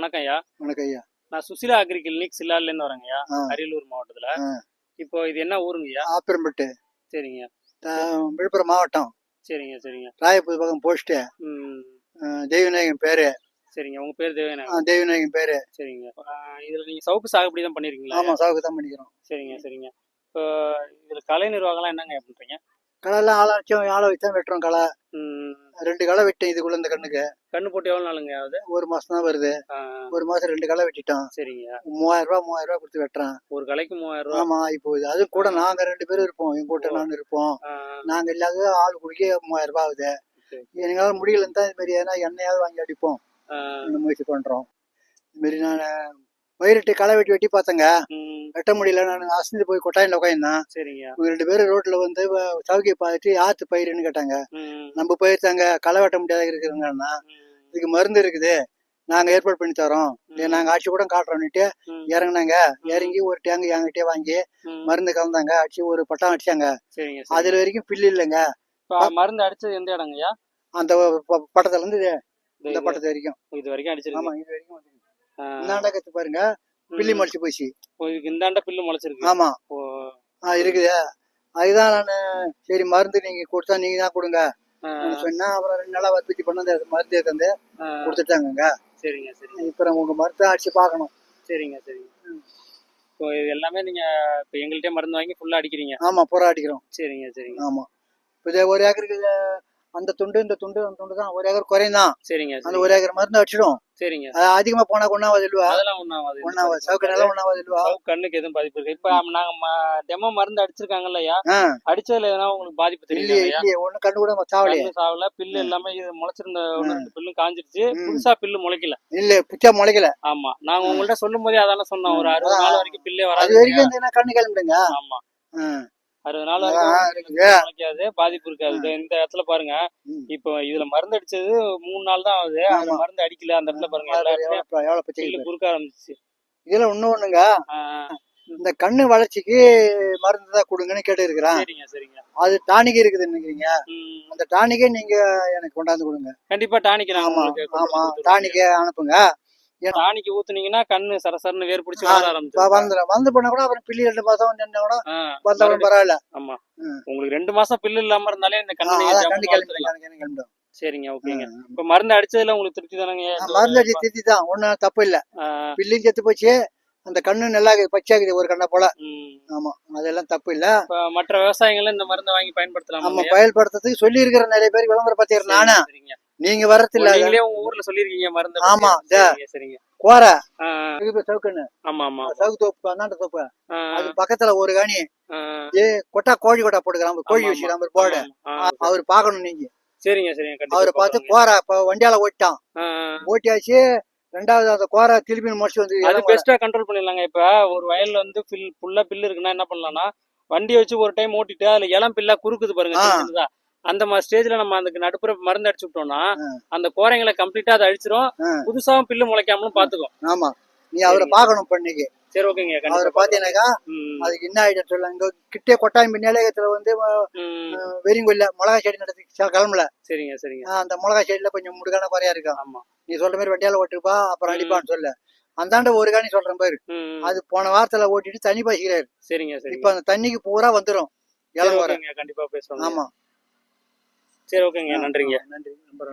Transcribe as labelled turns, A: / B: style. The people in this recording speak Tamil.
A: வணக்கம் ஐயா
B: வணக்கம் ஐயா
A: நான் சுசிலா அக்ரி கிளினிக் சில்லார்லேருந்து வரேங்க ஐயா. அரியலூர் மாவட்டத்துல. இப்போ இது என்ன ஊருங்க ஐயா
B: ஆப்பிரம்பட்டு
A: சரிங்க
B: விழுப்புரம் மாவட்டம்.
A: சரிங்க சரிங்க.
B: ராயப்பூர் பக்கம் போஸ்ட்டு
A: ம்.
B: தெய்வநாயகன் பேரு.
A: சரிங்க உங்க பேர் தேவையான
B: ஆ, தெய்வநாயகன் பேரு.
A: சரிங்க. இதுல நீங்க சவுக்கு சாகுபடி தான் பண்ணிருக்கீங்களா?
B: ஆமா சாவுக்கு தான் பண்ணிக்கிறோம்.
A: சரிங்க சரிங்க. இப்போ இதுல கலை நிர்வாகம்லாம் என்னங்க பண்றீங்க?
B: களைலாம் ஆளை வச்சோம் ஆளை வச்சு தான் வெட்டுறோம் களை ரெண்டு களை வெட்டேன் இதுக்குள்ள இந்த கண்ணுக்கு.
A: கண்ணு போட்டு எவ்வளவு நாளுங்க ஆகுது?
B: ஒரு மாசம் தான் வருது. ஒரு மாசம் ரெண்டு களை வெட்டிட்டோம்.
A: சரிங்க.
B: மூவாயிரம் ரூபாய் மூவாயிரம் ரூபாய் கொடுத்து வெட்டுறேன்
A: ஒரு கலைக்கு மூவாயிரம் ரூபா
B: ஆமா இப்போ அது கூட நாங்க ரெண்டு பேரும் இருப்போம். எங்க கூட்ட நான் இருப்போம். நாங்க இல்லாத ஆள் குடிக்க மூவாயிரம் ரூபாய் ஆகுது. எங்களால முடியலன்னு தான் இது மாதிரி ஏன்னா எண்ணெயாவது வாங்கி அடிப்போம். முயற்சி பண்றோம். இது மாதிரி நான் பயிரிட்டு களை வெட்டி வெட்டி பார்த்தேங்க.
A: ம்,
B: வெட்ட முடியல. நான் அசந்து போய் கொட்டாயில் உட்காந்துதான்
A: சரிங்க.
B: இவங்க ரெண்டு பேரும் ரோட்ல வந்து சவுக்கியை பார்த்துட்டு ஆத்து பயிருன்னு கேட்டாங்க. நம்ம பயிர் தாங்க களை வெட்ட முடியாத இருக்குதுங்கன்னா
A: ம்,
B: இதுக்கு மருந்து இருக்குது. நாங்க ஏற்பாடு பண்ணி தரோம். நாங்க ஆட்சி கூட காட்டுறோம்னுட்டு இறங்குனாங்க. இறங்கி ஒரு டேங்க் என்கிட்டயே வாங்கி. மருந்து கலந்தாங்க. அடிச்சு ஒரு பட்டம் அடிச்சாங்க. அதுல வரைக்கும் பில்லு இல்லைங்க.
A: மருந்து அடிச்சது எந்த இடங்கய்யா?
B: அந்த பட்டத்துல இருந்து இந்த பட்டத்து வரைக்கும்.
A: இது வரைக்கும் அடிச்சிருக்கு
B: ஆமா இது வரைக்கும் இந்தாண்ட கத்து பாருங்க. பில்லி முளைச்சு போச்சு.
A: இந்தாண்ட பில்லு முளைச்சிருக்கு.
B: ஆமா. ஆ இருக்குது. அதுதான் நான். சரி மருந்து நீங்க கொடுத்தா நீங்க தான் கொடுங்க சொன்னா அப்புறம் ரெண்டு நாளா வற்புறுத்தி பண்ண மருந்து எடுத்து
A: ஆ,
B: கொடுத்துட்டாங்கங்க.
A: சரிங்க சரிங்க.
B: இப்ப நம்ம உங்க மருந்தை அடிச்சு பார்க்கணும்.
A: சரிங்க சரிங்க. இப்போ இது எல்லாமே நீங்க இப்போ எங்கள்கிட்ட மருந்து வாங்கி ஃபுல்லா அடிக்கிறீங்க.
B: ஆமா புறா அடிக்கிறோம்.
A: சரிங்க சரிங்க.
B: ஆமா. இப்ப ஒரு ஏக்கருக்கு அந்த துண்டு இந்த துண்டு அந்த துண்டு தான் ஒரு ஏக்கர் குறையும் தான்
A: சரிங்க
B: அந்த. ஒரு ஏக்கர் மருந்து அடிச்சிடும்.
A: சரிங்க.
B: அது அதிகமா போனா கொண்டாவது இல்லவா?
A: அதெல்லாம்
B: ஒன்னாவது சவுக்கு நல்லா ஒன்னாவது இல்லவா?
A: கண்ணுக்கு எதுவும் பாதிப்பு இருக்கு இப்போ நாங்க டெமோ மருந்து அடிச்சிருக்காங்கல்ல ஐயா?
B: ஆ,
A: அடிச்சதுல எதனா உங்களுக்கு பாதிப்பு
B: இல்லையே இல்லையே. ஒண்ணு கண்டு கூட
A: கண்ணு சாவல. பில்லு எல்லாமே இது முளைச்சிருந்த ஒண்ணு ரெண்டு பில்லும் காஞ்சிருச்சு. புதுசா பில்லு முளைக்கல.
B: இல்ல புச்சா முளைக்கல.
A: ஆமா. நாங்க உங்கள்ட்ட சொல்லும் போதே அதான சொன்னோம். ஒரு அறுபது நாள் வரைக்கும் பில்லே
B: அது
A: வராது
B: வரைக்கும் கண்ணு கிளம்பிடுங்க
A: ஆமா. அறுபது நாள்
B: இருக்குது
A: முளைக்காது பாதிப்பு இருக்காது. இந்த இடத்துல பாருங்க. இப்போ இதுல மருந்து அடிச்சது மூணு நாள் தான் ஆகுது. அந்த. மருந்து அடிக்கல. அந்த இடத்துல பாருங்க
B: இருக்குது.
A: குறுக்க ஆரம்பிச்சிச்சு.
B: இதுல இன்னொன்னுங்க இந்த கண்ணு வளர்ச்சிக்கு மருந்து தான் கொடுங்கன்னு கேட்டு இருக்கிறேன்
A: சரிங்க சரிங்க.
B: அது டானிக் இருக்குதுன்னு நினைக்கிறீங்க? அந்த டானிக்கே நீங்க எனக்கு கொண்டாந்து கொடுங்க.
A: கண்டிப்பா டானிக்
B: ஆமா ஆமா. டானிக்கே அனுப்புங்க.
A: டானிக் ஊத்துனீங்கன்னா கண்ணு சரசரன்னு வேர் பிடிச்சி வர ஆரம்பிச்சிடும்.
B: வந்துடும் வந்து பண்ண கூட அப்புறம் பில்லி ரெண்டு மாசம் நின்னா கூட வந்தாலும் பரவாயில்ல.
A: ஆமா. உங்களுக்கு ரெண்டு மாசம் பில்லு இல்லாம இருந்தாலே இந்த கண்ணு சரிங்க ஓகேங்க. இப்ப மருந்து அடிச்சதுல உங்களுக்கு திருப்தி தானங்க?
B: மருந்து அடிச்சு திருத்தி தான். ஒண்ணும் தப்பு இல்ல. பில்லும் செத்து போச்சு அந்த கண்ணு நல்லா பச்சையாக்குது ஒரு கண்ணை போல. ஆமா அதெல்லாம் தப்பு இல்ல.
A: மற்ற விவசாயிகளும் இந்த மருந்தை வாங்கி பயன்படுத்தலாமா?
B: நம்ம பயன்படுத்துறதுக்கு சொல்லி இருக்கிற நிறைய பேர் விளம்பரம் பத்திடுறேன் நானு. நீங்க வரது இல்ல
A: நீங்களே உங்க ஊர்ல சொல்லிருக்கீங்க மருந்து
B: ஆமா.
A: சரிங்க
B: கோர சவுக்குன்னு.
A: ஆமா ஆமா
B: சவுக்கு தோப்பு அந்தாண்ட தோப்பு. அது பக்கத்துல ஒரு காணி ஏ கொட்டா கோழி கொட்டா போட்டுக்கிறான் கோழி வச்சுக்கிறான் ஒரு போர்டு. அவர் பார்க்கணும் நீங்க.
A: சரிங்க சரிங்க
B: அவரை பார்த்து. கோர இப்ப வண்டியால ஓட்டிட்டான். ஓட்டியாச்சு ரெண்டாவது அந்த கோர திருப்பி முடிச்சு வந்து
A: அது பெஸ்டா கண்ட்ரோல் பண்ணிடலாங்க. இப்ப ஒரு வயல்ல வந்து பில் ஃபுல்லா பில்லு இருக்குன்னா என்ன பண்ணலாம்னா வண்டியை வச்சு ஒரு டைம் ஓட்டிட்டு அதுல இளம் பில்லா குறுக்குது பாருங்க. அந்த மாதிரி ஸ்டேஜ்ல நம்ம அதுக்கு நடுப்புற மருந்து அடிச்சு விட்டோம்னா. அந்த கோரைங்களை கம்ப்ளீட்டா அதை அழிச்சிரும். புதுசாவும் பில்லு முளைக்காமலும் பாத்துக்கும்
B: ஆமா. நீ அவரை பார்க்கணும் பண்ணிக்கு
A: சரி ஓகேங்க
B: அவரை பாத்தீங்கன்னாக்கா அதுக்கு என்ன ஆயிடும் சொல்ல இங்க கிட்டே கொட்டாயம் நிலையத்துல வந்து வெறிங்கொல்ல மிளகா செடி நடத்தி கிளம்பல.
A: சரிங்க சரிங்க.
B: அந்த மிளகா செடியில கொஞ்சம் முடுக்கான குறையா இருக்கும்
A: ஆமா.
B: நீ சொல்ற மாதிரி வண்டியால ஓட்டிருப்பா அப்புறம். அடிப்பான்னு சொல்ல. அந்தாண்ட ஒரு காணி சொல்றேன் பாரு. அது போன வாரத்துல ஓட்டிட்டு தண்ணி பாய்க்கிறாரு
A: சரிங்க
B: இப்ப அந்த தண்ணிக்கு பூரா வந்துரும்.
A: கண்டிப்பா பேசுவாங்க
B: ஆமா.
A: சரி ஓகேங்க. நன்றிங்க.
B: நன்றி. நம்பர்